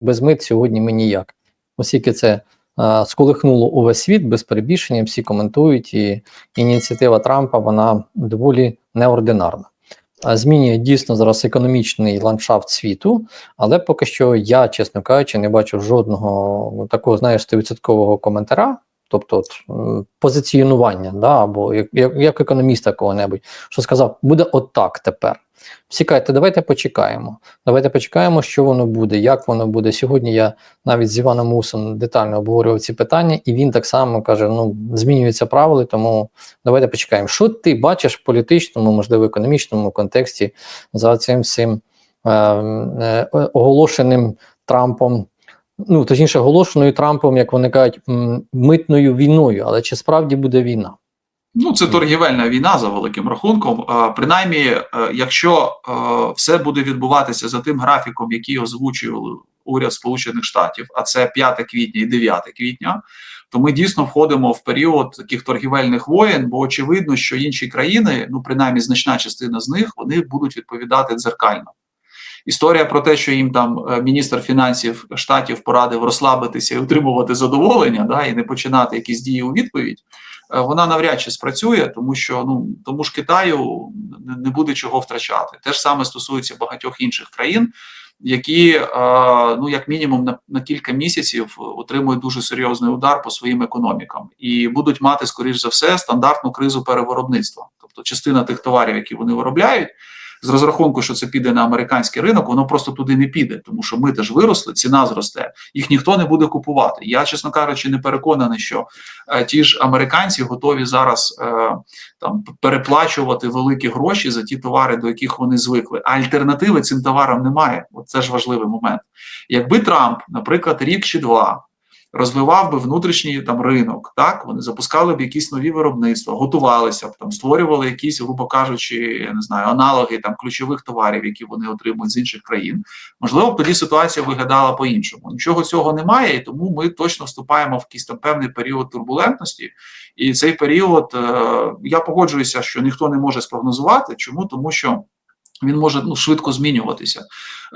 без мит сьогодні ми ніяк. Оскільки це а, сколихнуло увесь світ без перебільшення, всі коментують, і ініціатива Трампа вона доволі неординарна. Змінює дійсно зараз економічний ландшафт світу, але поки що я, чесно кажучи, не бачу жодного такого, знаєш, 100% коментаря, тобто от, позиціонування, да, або як, як, економіста кого-небудь, що сказав, буде отак тепер. Всі кажуть, давайте почекаємо. Давайте почекаємо, що воно буде, як воно буде. Сьогодні я навіть з Іваном Мусом детально обговорював ці питання, і він так само каже: ну, змінюються правила, тому давайте почекаємо. Що ти бачиш в політичному, можливо, економічному контексті за цим всім е, е, оголошеним Трампом? Ну, точніше, оголошеною Трампом, як вони кажуть, митною війною. Але чи справді буде війна? Ну, це торгівельна війна за великим рахунком. Принаймні, е, якщо е, все буде відбуватися за тим графіком, який озвучував уряд Сполучених Штатів, а це 5 квітня і 9 квітня, то ми дійсно входимо в період таких торгівельних воєн, бо очевидно, що інші країни, ну принаймні значна частина з них, вони будуть відповідати дзеркально. Історія про те, що їм там е, міністр фінансів штатів порадив розслабитися і отримувати задоволення, да, і не починати якісь дії у відповідь, е, вона навряд чи спрацює, тому що ну тому ж Китаю не- не буде чого втрачати. Те ж саме стосується багатьох інших країн, які е, ну як мінімум на, на кілька місяців отримують дуже серйозний удар по своїм економікам і будуть мати, скоріш за все, стандартну кризу перевиробництва. Тобто, частина тих товарів, які вони виробляють з розрахунку, що це піде на американський ринок, воно просто туди не піде, тому що ми теж виросли, ціна зросте, їх ніхто не буде купувати. Я, чесно кажучи, не переконаний, що е, ті ж американці готові зараз е, там переплачувати великі гроші за ті товари, до яких вони звикли. А альтернативи цим товарам немає. От це ж важливий момент. Якби Трамп, наприклад, рік чи два. Розвивав би внутрішній там ринок, так вони запускали б якісь нові виробництва, готувалися б там, створювали якісь, грубо кажучи, я не знаю, аналоги там ключових товарів, які вони отримують з інших країн. Можливо, тоді ситуація виглядала по-іншому. Нічого цього немає, і тому ми точно вступаємо в якийсь там певний період турбулентності. І цей період е, я погоджуюся, що ніхто не може спрогнозувати. Чому? Тому що. Він може ну швидко змінюватися.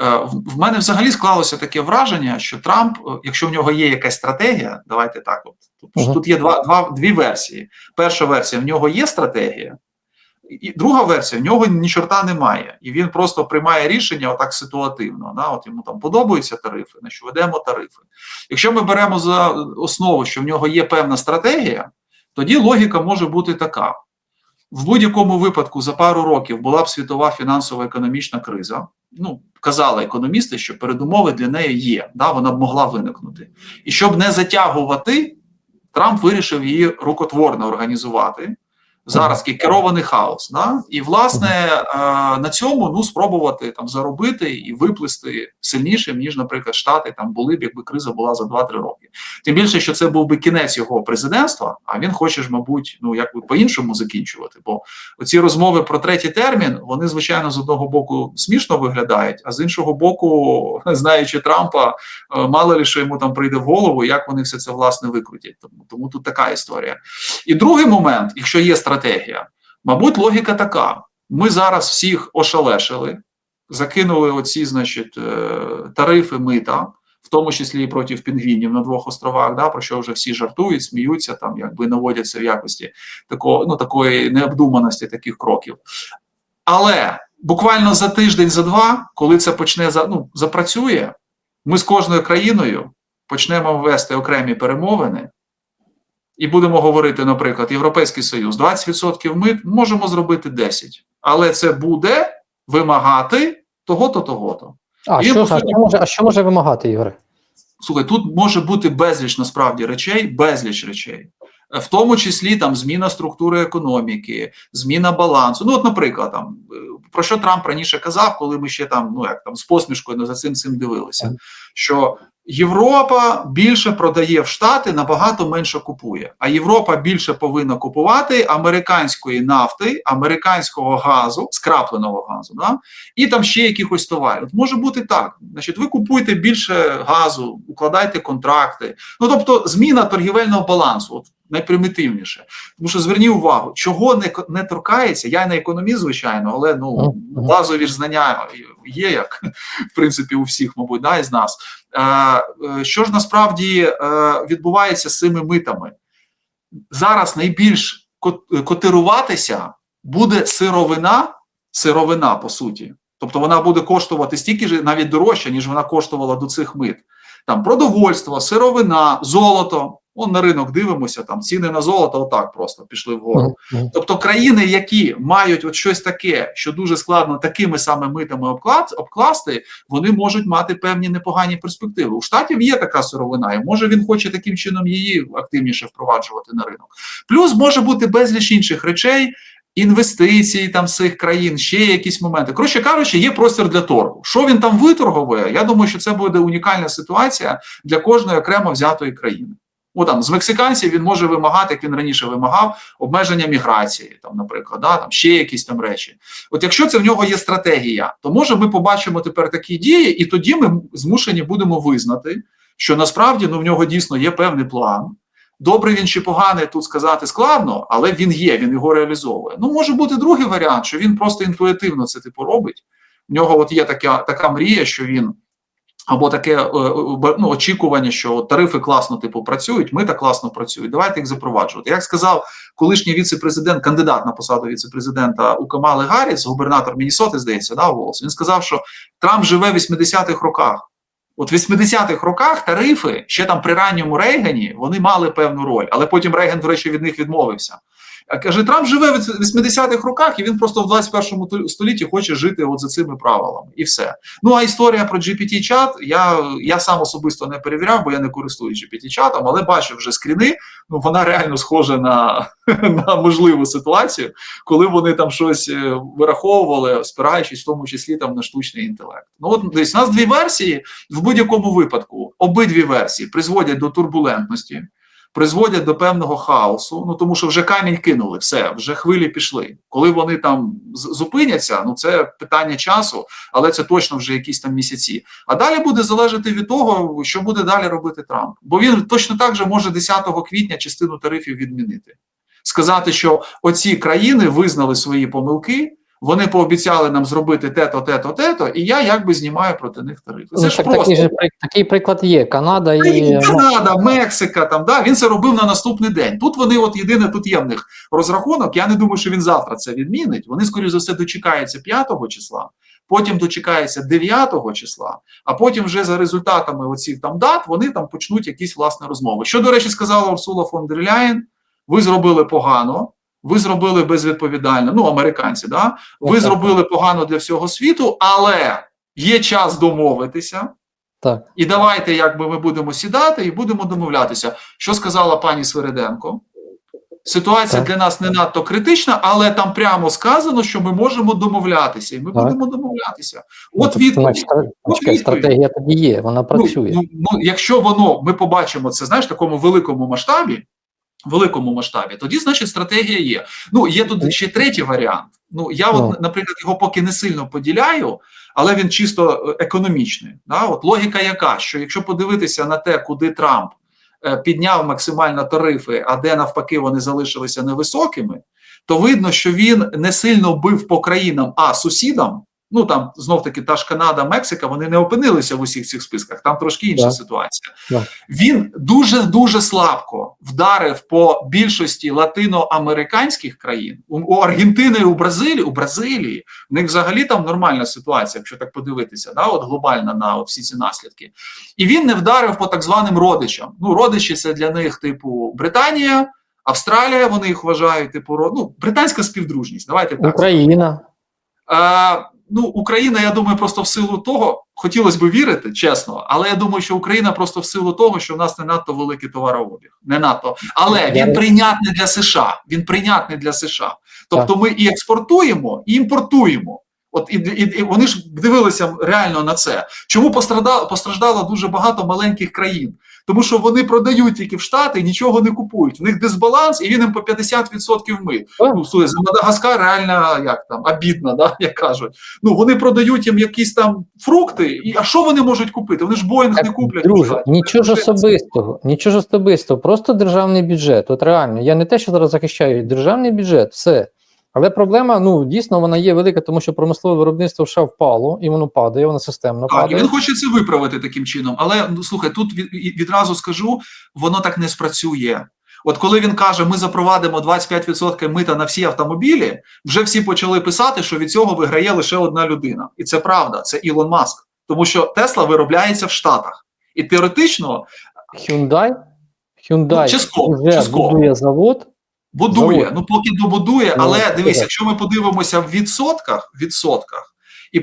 Е, в, мене взагалі склалося таке враження, що Трамп, е, якщо в нього є якась стратегія, давайте так. От тут, Ага. тут є два, два дві версії. Перша версія в нього є стратегія, і друга версія в нього ні чорта немає, і він просто приймає рішення отак ситуативно. Да? От йому там подобаються тарифи, на що ведемо тарифи. Якщо ми беремо за основу, що в нього є певна стратегія, тоді логіка може бути така. В будь-якому випадку за пару років була б світова фінансово-економічна криза. Ну, казали економісти, що передумови для неї є, да, вона б могла виникнути. І щоб не затягувати, Трамп вирішив її рукотворно організувати. Зараз керований хаос. Да? І, власне, е, на цьому ну, спробувати там заробити і виплисти сильнішим, ніж, наприклад, Штати там були б, якби криза була за 2-3 роки. Тим більше, що це був би кінець його президентства, а він хоче ж, мабуть, ну якби по-іншому закінчувати. Бо оці розмови про третій термін, вони, звичайно, з одного боку смішно виглядають, а з іншого боку, знаючи Трампа, е, мало ли що йому там прийде в голову, як вони все це власне викрутять. Тому, тому тут така історія. І другий момент, якщо є стратегія, мабуть, логіка така: ми зараз всіх ошалешили, закинули оці, значить, е, тарифи мита в тому числі і проти пінгвінів на двох островах, да, про що вже всі жартують, сміються, там якби наводяться в якості такого, ну, такої необдуманості таких кроків. Але буквально за тиждень, за два, коли це почне ну, запрацює, ми з кожною країною почнемо ввести окремі перемовини. І будемо говорити, наприклад, Європейський Союз 20% ми можемо зробити 10%. Але це буде вимагати того-то, того-то. А, І, що, по а, суті, що може, а що може вимагати, Ігоре? Слухай, тут може бути безліч насправді речей, безліч речей, Е, в тому числі там зміна структури економіки, зміна балансу. Ну, от, наприклад, там е, про що Трамп раніше казав, коли ми ще там, ну як там з посмішкою за цим цим дивилися, що Європа більше продає в Штати, набагато менше купує. А Європа більше повинна купувати американської нафти, американського газу, скрапленого газу, да? і там ще якихось товарів. Може бути так. Значить, ви купуєте більше газу, укладайте контракти. Ну тобто, зміна торгівельного балансу. От Найпримітивніше, тому що зверніть увагу, чого не не торкається. Я не економіст, звичайно, але ну базові ж знання є як в принципі у всіх, мабуть, да, із нас. е, що ж насправді е, відбувається з цими митами? Зараз найбільш кот- котируватися буде сировина, сировина по суті. Тобто вона буде коштувати стільки ж навіть дорожче, ніж вона коштувала до цих мит. Там продовольство, сировина, золото. Он на ринок дивимося, там ціни на золото отак просто пішли вгору. Тобто країни, які мають от щось таке, що дуже складно такими саме митами обкласти, вони можуть мати певні непогані перспективи. У штатів є така сировина, і може він хоче таким чином її активніше впроваджувати на ринок. Плюс може бути безліч інших речей. Інвестиції там цих країн, ще якісь моменти. Коротше кажучи, є простір для торгу. Що він там виторговує? Я думаю, що це буде унікальна ситуація для кожної окремо взятої країни. О, там з мексиканців він може вимагати, як він раніше вимагав, обмеження міграції, там, наприклад, да, там ще якісь там речі. От якщо це в нього є стратегія, то може ми побачимо тепер такі дії, і тоді ми змушені будемо визнати, що насправді ну в нього дійсно є певний план. Добрий він чи поганий тут сказати складно, але він є, він його реалізовує. Ну може бути другий варіант, що він просто інтуїтивно це типу робить. В нього от є така, така мрія, що він або таке е, е, ну, очікування, що тарифи класно типу працюють, ми так класно працюють. Давайте їх запроваджувати. Як сказав колишній віце-президент, кандидат на посаду віце-президента у Камали Гарріс, губернатор Мінісоти, здається, да, голос. Він сказав, що Трамп живе в 80-х роках. От в 80-х роках тарифи ще там при ранньому Рейгані вони мали певну роль, але потім Рейган, до речі, від них відмовився. Каже, Трамп живе в 80-х роках, і він просто в 21 столітті хоче жити от за цими правилами, і все. Ну а історія про GPT-чат, я я сам особисто не перевіряв, бо я не користуюсь GPT-чатом, але бачив вже скріни. Ну вона реально схожа на, на можливу ситуацію, коли вони там щось е, вираховували, спираючись в тому числі там на штучний інтелект. Ну от десь у нас дві версії в будь-якому випадку. Обидві версії призводять до турбулентності призводять до певного хаосу. Ну тому що вже камінь кинули, все, вже хвилі пішли. Коли вони там зупиняться, ну це питання часу, але це точно вже якісь там місяці. А далі буде залежати від того, що буде далі робити Трамп. Бо він точно так же може 10 квітня частину тарифів відмінити, сказати, що оці країни визнали свої помилки. Вони пообіцяли нам зробити те-то, те-то, те-то, і я якби знімаю проти них тарифи. Це ну, ж так, просто такий, же, такий приклад є. Канада і Канада, Мексика. Там да він це робив на наступний день. Тут вони, от єдине, тут є в них розрахунок. Я не думаю, що він завтра це відмінить. Вони, скоріш за все, дочекаються 5 числа, потім дочекаються 9 числа, а потім вже за результатами оцих там дат вони там почнуть якісь власне розмови. Що, до речі, сказала Урсула фон дер Ляєн, ви зробили погано. Ви зробили безвідповідально, ну американці, да ви зробили погано для всього світу, але є час домовитися. Так. І давайте, якби ми будемо сідати і будемо домовлятися. Що сказала пані Свириденко? Ситуація Так. для нас не надто критична, але там прямо сказано, що ми можемо домовлятися, і ми Так. будемо домовлятися. Ну, От відповідь. От стратегія тоді є, вона працює. Ну, ну, ну, якщо воно ми побачимо це, знаєш, в такому великому масштабі, великому масштабі, тоді значить стратегія є. Ну є тут ще третій варіант. Ну я, от, наприклад, його поки не сильно поділяю, але він чисто е, економічний. Да? От логіка яка, що якщо подивитися на те, куди Трамп е, підняв максимально тарифи, а де навпаки вони залишилися невисокими, то видно, що він не сильно бив по країнам, а сусідам. Ну там знов таки та ж Канада, Мексика, вони не опинилися в усіх цих списках. Там трошки інша Да. ситуація. Да. Він дуже дуже слабко вдарив по більшості латиноамериканських країн у, у Аргентини, і у Бразилії. У Бразилії в них взагалі там нормальна ситуація, якщо так подивитися, да, от глобальна на от всі ці наслідки. І він не вдарив по так званим родичам. Ну, родичі це для них, типу, Британія. Австралія, вони їх вважають, типу, ну, британська співдружність. Давайте так. Україна. А, ну, Україна, я думаю, просто в силу того, хотілося б вірити, чесно, але я думаю, що Україна просто в силу того, що в нас не надто великий товарообіг. Не надто. Але він прийнятний для США. Він прийнятний для США. Тобто ми і експортуємо, і імпортуємо. От і, і, і вони ж дивилися реально на це. Чому пострадало, постраждало дуже багато маленьких країн? Тому що вони продають тільки в Штати і нічого не купують. В них дисбаланс, і він їм по 50% мит. Так. Ну, слухай, за Мадагаскар реально як там обідно, да, як кажуть. Ну вони продають їм якісь там фрукти, і а що вони можуть купити? Вони ж Боїнг не куплять. Друже, нічого ж особистого, нічого особистого, просто державний бюджет. От реально, я не те, що зараз захищаю державний бюджет, все. Але проблема, ну дійсно, вона є велика, тому що промислове виробництво ще впало, і воно падає, воно системно Так, і падає. він хоче це виправити таким чином. Але ну слухай, тут від, відразу скажу, воно так не спрацює. От коли він каже, ми запровадимо 25% мита на всі автомобілі, вже всі почали писати, що від цього виграє лише одна людина, і це правда, це Ілон Маск, тому що Тесла виробляється в Штатах, і теоретично Hyundai, Hyundai Ну, частково, вже частково. будує завод. Будує, Завод. ну поки добудує, але так. дивись, якщо ми подивимося в відсотках, відсотках, і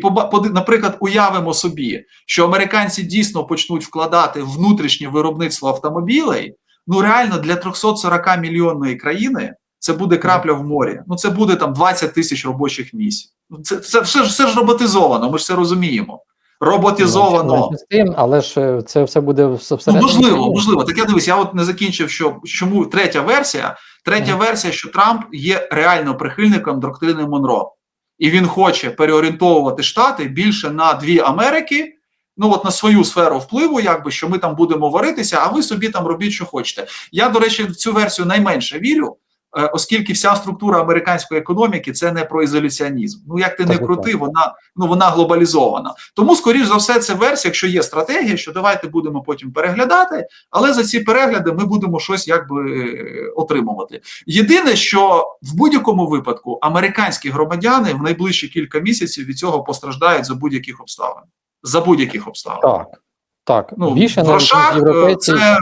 наприклад, уявимо собі, що американці дійсно почнуть вкладати внутрішнє виробництво автомобілей, ну реально для 340 мільйонної країни це буде крапля в морі. Ну це буде там 20 тисяч робочих місць. Це, це все, все ж роботизовано, ми ж це розуміємо. Роботизовано. Тим, але ж е, це все буде в Ну, можливо, можливо. Так я дивись, я от не закінчив, що чому третя версія. Третя версія, що Трамп є реально прихильником доктрини Монро, і він хоче переорієнтовувати Штати більше на дві Америки. Ну, от на свою сферу впливу, якби що ми там будемо варитися, а ви собі там робіть, що хочете. Я, до речі, в цю версію найменше вірю, оскільки вся структура американської економіки це не про ізоляціонізм. Ну як ти не крути, вона ну вона глобалізована. Тому, скоріш за все, це версія, якщо є стратегія, що давайте будемо потім переглядати, але за ці перегляди ми будемо щось якби е, отримувати. Єдине, що в будь-якому випадку американські громадяни в найближчі кілька місяців від цього постраждають за будь-яких обставин. За будь-яких обставин. Так, так. Ну, Більше в грошах е, європейці. це,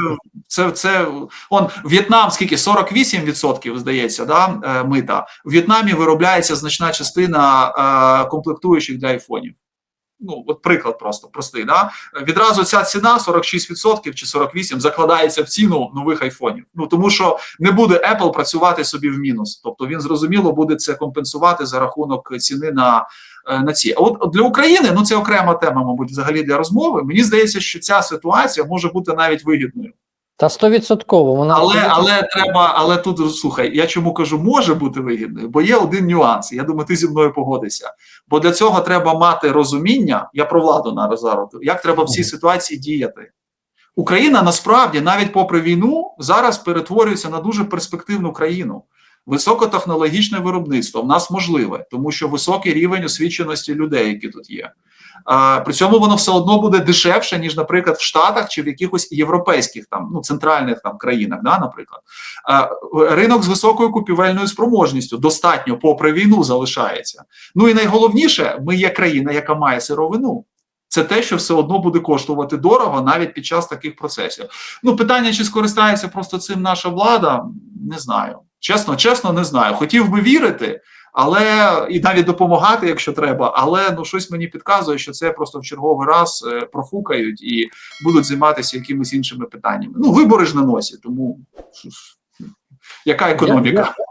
це, це он В'єтнам скільки 48% здається, да, е, мита. В В'єтнамі виробляється значна частина е, комплектуючих для айфонів. Ну, от приклад просто простий. Да? Відразу ця ціна 46% чи 48% закладається в ціну нових айфонів. Ну тому що не буде Apple працювати собі в мінус. Тобто він зрозуміло буде це компенсувати за рахунок ціни на, е, на ці. А от от для України ну це окрема тема, мабуть, взагалі для розмови. Мені здається, що ця ситуація може бути навіть вигідною. Та стовідсотково вона Але але треба, але тут слухай, я чому кажу, може бути вигідною, бо є один нюанс. Я думаю, ти зі мною погодишся. Бо для цього треба мати розуміння. Я про владу на зараз, як треба в цій ситуації діяти. Україна насправді, навіть попри війну, зараз перетворюється на дуже перспективну країну. Високотехнологічне виробництво в нас можливе, тому що високий рівень освіченості людей, які тут є. При цьому воно все одно буде дешевше, ніж, наприклад, в Штатах чи в якихось європейських там ну центральних там країнах, да, наприклад. Ринок з високою купівельною спроможністю достатньо, попри війну, залишається. Ну і найголовніше, ми є країна, яка має сировину. Це те, що все одно буде коштувати дорого навіть під час таких процесів. Ну, питання, чи скористається просто цим наша влада, не знаю. Чесно, чесно, не знаю. Хотів би вірити, але і навіть допомагати, якщо треба. Але ну щось мені підказує, що це просто в черговий раз е, профукають і будуть займатися якимись іншими питаннями. Ну, вибори ж на носі, тому яка економіка?